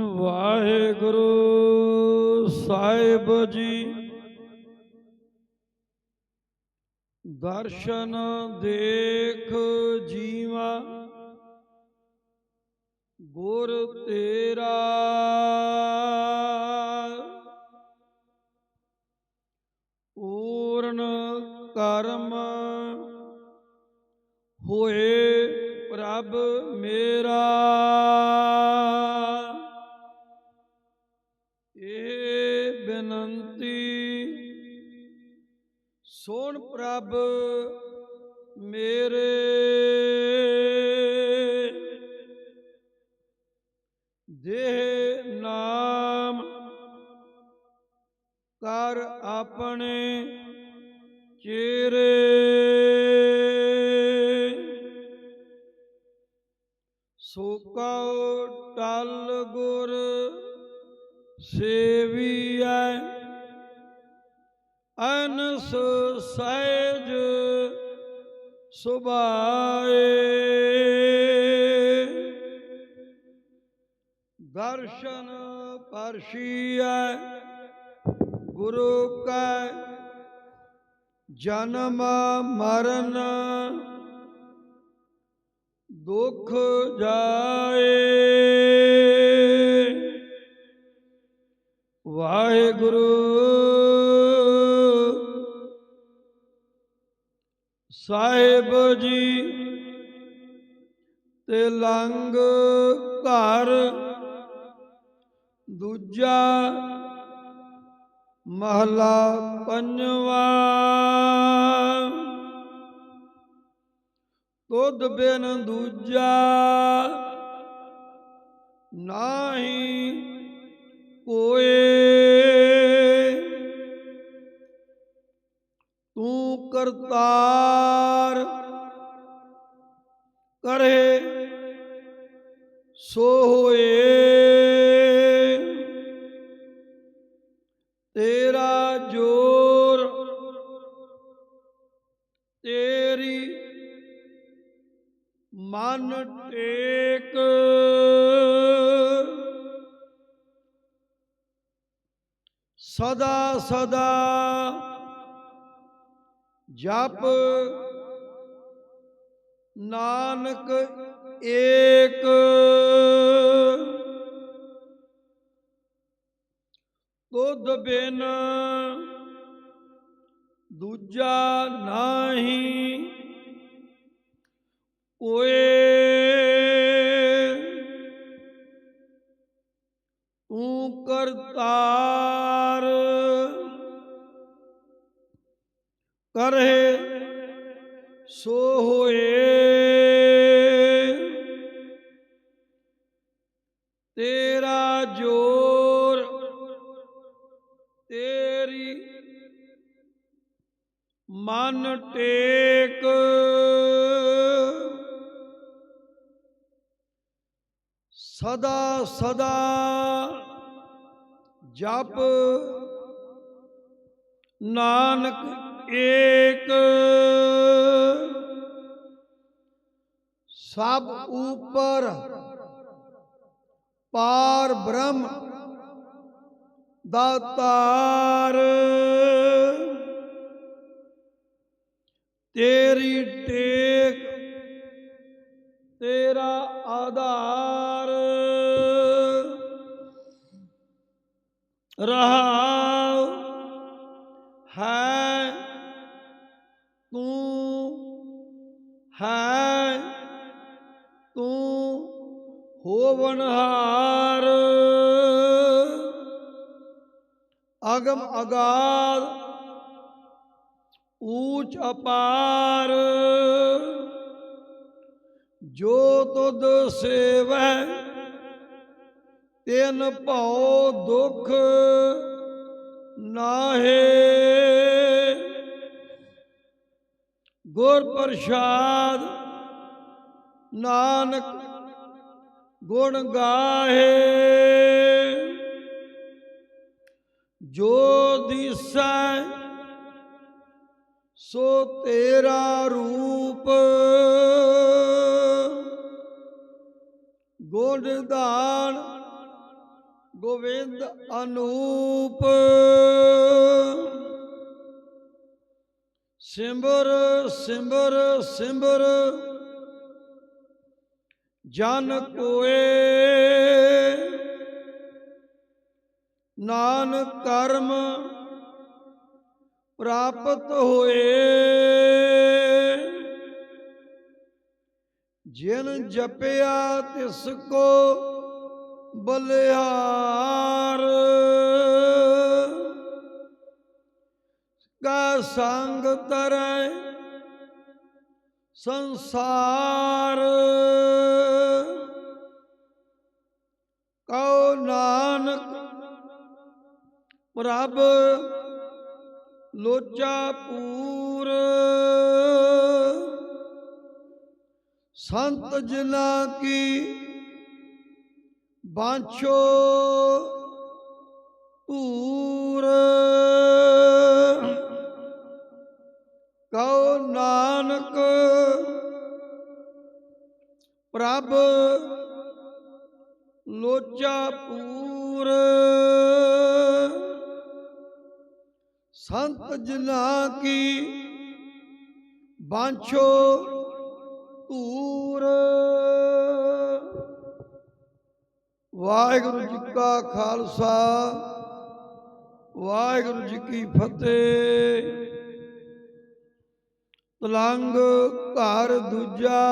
ਵਾਹਿਗੁਰੂ ਸਾਹਿਬ ਜੀ। ਦਰਸ਼ਨ ਦੇਖ ਜੀਵਾ। ਗੁਰ ਤੇਰਾ। ਪੂਰਨ ਕਰਮ ਹੋਏ ਪ੍ਰਭ ਮੇਰਾ। ਪ੍ਰਭ ਮੇਰੇ। ਦੇਹ ਨਾਮ ਕਰ ਆਪਣੇ ਚੇਰੇ ਸੋ ਕਉ ਟਲ ਗੁਰ ਸੇਵੀਐ। ਅਨਸ ਸਹਿਜ ਸੁਭਾਏ। ਦਰਸ਼ਨ ਪਰਸ਼ੀਐ ਗੁਰੂ ਕੈ ਜਨਮ ਮਰਨ ਦੁਖ ਜਾਏ। ਵਾਹਿਗੁਰੂ ਸਾਹਿਬ ਜੀ ਤੇ ਲੰਗ ਘਰ। ਦੂਜਾ ਮਹਲਾ ਪੰਜਵਾ। ਤੁਧ ਬਿਨ ਦੂਜਾ ਨਾਹੀ ਕੋਏ। ਮਨ ਟੇਕ। ਸਦਾ ਸਦਾ ਜਪ ਨਾਨਕ ਏਕ। ਤੁਧ ਬਿਨ ਦੂਜਾ ਨਾਹੀ ਕੋਏ ਤੂੰ ਕਰਤਾਰ ਕਰੇ ਸੋ ਹੋਏ। ਤੇਰਾ ਜੋਰ ਤੇਰੀ ਮਨ ਟੇਕ। ਸਦਾ ਸਦਾ ਜਪ ਨਾਨਕ ਏਕ। ਸਭ ਉਪਰ ਪਾਰ ਬ੍ਰਹਮ ਦਾਤਾਰ ਤੇਰੀ ਟੇਕ ਤੇਰਾ ਆਧਾਰ। ਰਹਾ ਹੈ ਤੂੰ ਹੈ ਤੂੰ ਹੋਵਨਹਾਰ ਅਗਮ ਅਗਾਧ ਊਚ ਅਪਾਰ। ਜੋ ਤੁਧ ਸੇਵੈ ਤਿਨ ਭਉ ਦੁਖ ਨਾਹੇ। ਗੁਰ ਪ੍ਰਸਾਦ ਨਾਨਕ ਗੁਣ ਗਾਹੇ। ਜੋ ਦਿਸੈ ਸੋ ਤੇਰਾ ਰੂਪ। ਗੁਣ ਦਾਨ ਗੋਵਿੰਦ ਅਨੂਪ। ਸਿਮਰ ਸਿਮਰ ਸਿਮਰ, ਜਨ ਕੋਏ। ਨਾਨ ਕਰਮ ਪ੍ਰਾਪਤ ਹੋਏ। ਜਿਨ ਜਪਿਆ ਤਿਸ ਕੋ ਬਲਿਹਾਰ ਕਾ ਸੰਗ ਤਰੈ ਸੰਸਾਰ ਕਉ ਨਾਨਕ ਪ੍ਰਭ ਲੋਚਾ ਪੂਰ ਸੰਤ ਜਨਾ ਕੀ ਬਾਂਛੋ ਧੂਰ ਕਉ ਨਾਨਕ ਪ੍ਰਭ ਲੋਚਾ ਪੂਰ ਸੰਤ ਜਨਾ ਕੀ ਬਾਂਛੋ ਧੂਰ ਵਾਹਿਗੁਰੂ ਜੀ ਕਾ ਖਾਲਸਾ, ਵਾਹਿਗੁਰੂ ਜੀ ਕੀ ਫਤਿਹ। ਤਲੰਗ ਘਰ ਦੂਜਾ,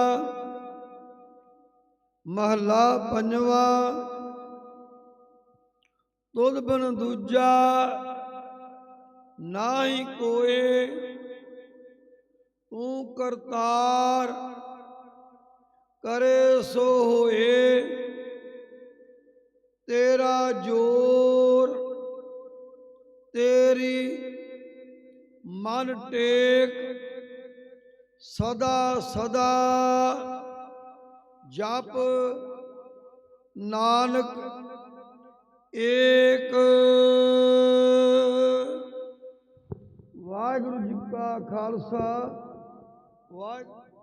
ਮਹਲਾ ਪੰਜਵਾ ਤੁਧ ਬਨ ਦੂਜਾ, ਨਾਹੀ ਕੋਏ, ਤੂੰ ਕਰਤਾਰ, ਕਰੇ ਸੋ ਹੋਏ। ਤੇਰਾ ਜੋਰ ਤੇਰੀ ਮਨ ਟੇਕ ਸਦਾ ਸਦਾ ਜਪ ਨਾਨਕ ਏਕ। ਵਾਹਿਗੁਰੂ ਜੀ ਕਾ ਖਾਲਸਾ ਵਾਹਿਗੁਰੂ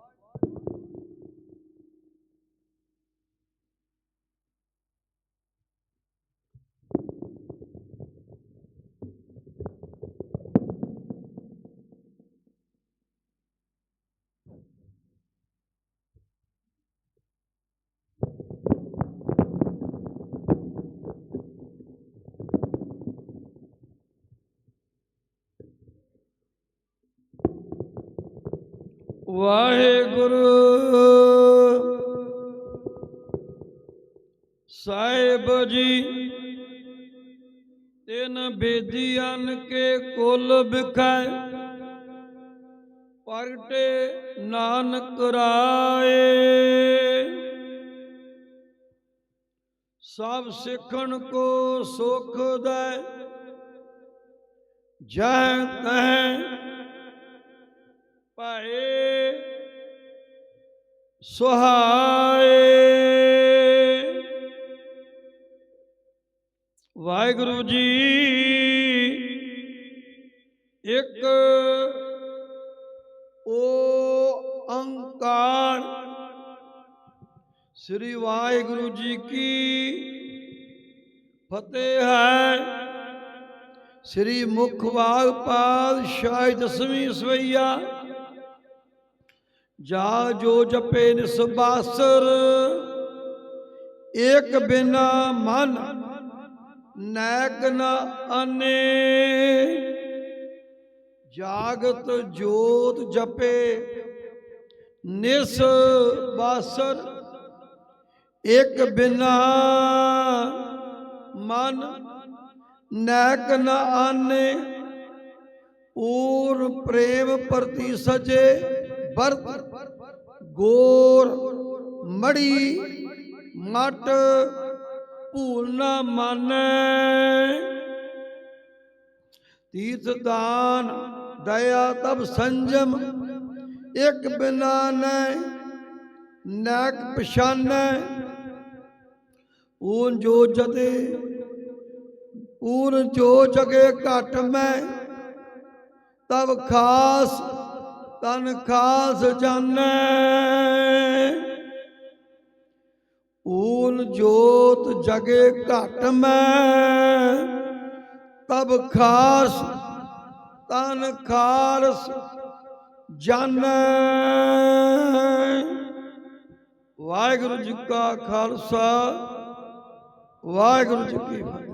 ਵਾਹਿਗੁਰੂ। ਸਾਹਿਬ ਜੀ, ਤਿਨ ਬੇਦੀਆਂ ਕੇ ਕੁਲ ਬਿਖੈ ਪਰਟੇ ਨਾਨਕ ਰਾਏ। ਸਭ ਸਿੱਖਣ ਕੋ ਸੁਖ ਦੈ, ਜਹ ਤਹ ਪਾਏ ਸੁਹਾਏ। ਵਾਹਿਗੁਰੂ ਜੀ, ਇੱਕ ਅੰਕਾਰ ਸ੍ਰੀ ਵਾਹਿਗੁਰੂ ਜੀ ਕੀ ਫਤਿਹ ਹੈ। ਸ੍ਰੀ ਮੁਖ ਬਾਗ ਪਾਤਸ਼ਾਹ ਦਸਵੀਂ ਸਵਈਆ ਜਾ ਜੋ ਜਪੇ ਨਿਸਬਾਸਰ ਏਕ ਬਿਨਾ ਮਨ ਨੈਕ ਨ ਅਨੇ। ਜਾਗਤ ਜੋਤ ਜਪੇ ਨਿਸ ਬਾਸਰ, ਏਕ ਬਿਨਾ ਮਨ ਨੈਕ ਨ ਆਨੇ ਪੂਰ ਪ੍ਰੇਮ ਪ੍ਰਤੀ ਸਜੇ ਵਰਤ ਗੋਰ, ਮੜੀ, ਮਟ, ਭੂਲ ਨਾ ਮਾਨੈ। ਤੀਰਥ ਦਾਨ ਦਇਆ ਤਬ ਸੰਜਮ, ਇੱਕ ਬਿਨਾ ਨੈ ਨੈਕ ਪਛਾਨੈ। ਊਨ ਜੋ ਜਤੇ ਊਨ ਜੋ ਜਗੇ ਘਟ ਮੈਂ ਤਬ ਖਾਸ ਤਨ ਖਾਸ ਜਾਣੈ ਊਲ ਜੋਤ ਜਗੇ ਘਟ ਮੈਂ। ਤਬ ਖਾਸ ਤਨ ਖਾਲਸ ਜਾਣੈ ਵਾਹਿਗੁਰੂ ਜੀ ਕਾ ਖਾਲਸਾ, ਵਾਹਿਗੁਰੂ ਜੀ ਕੀ ਫਤਿਹ।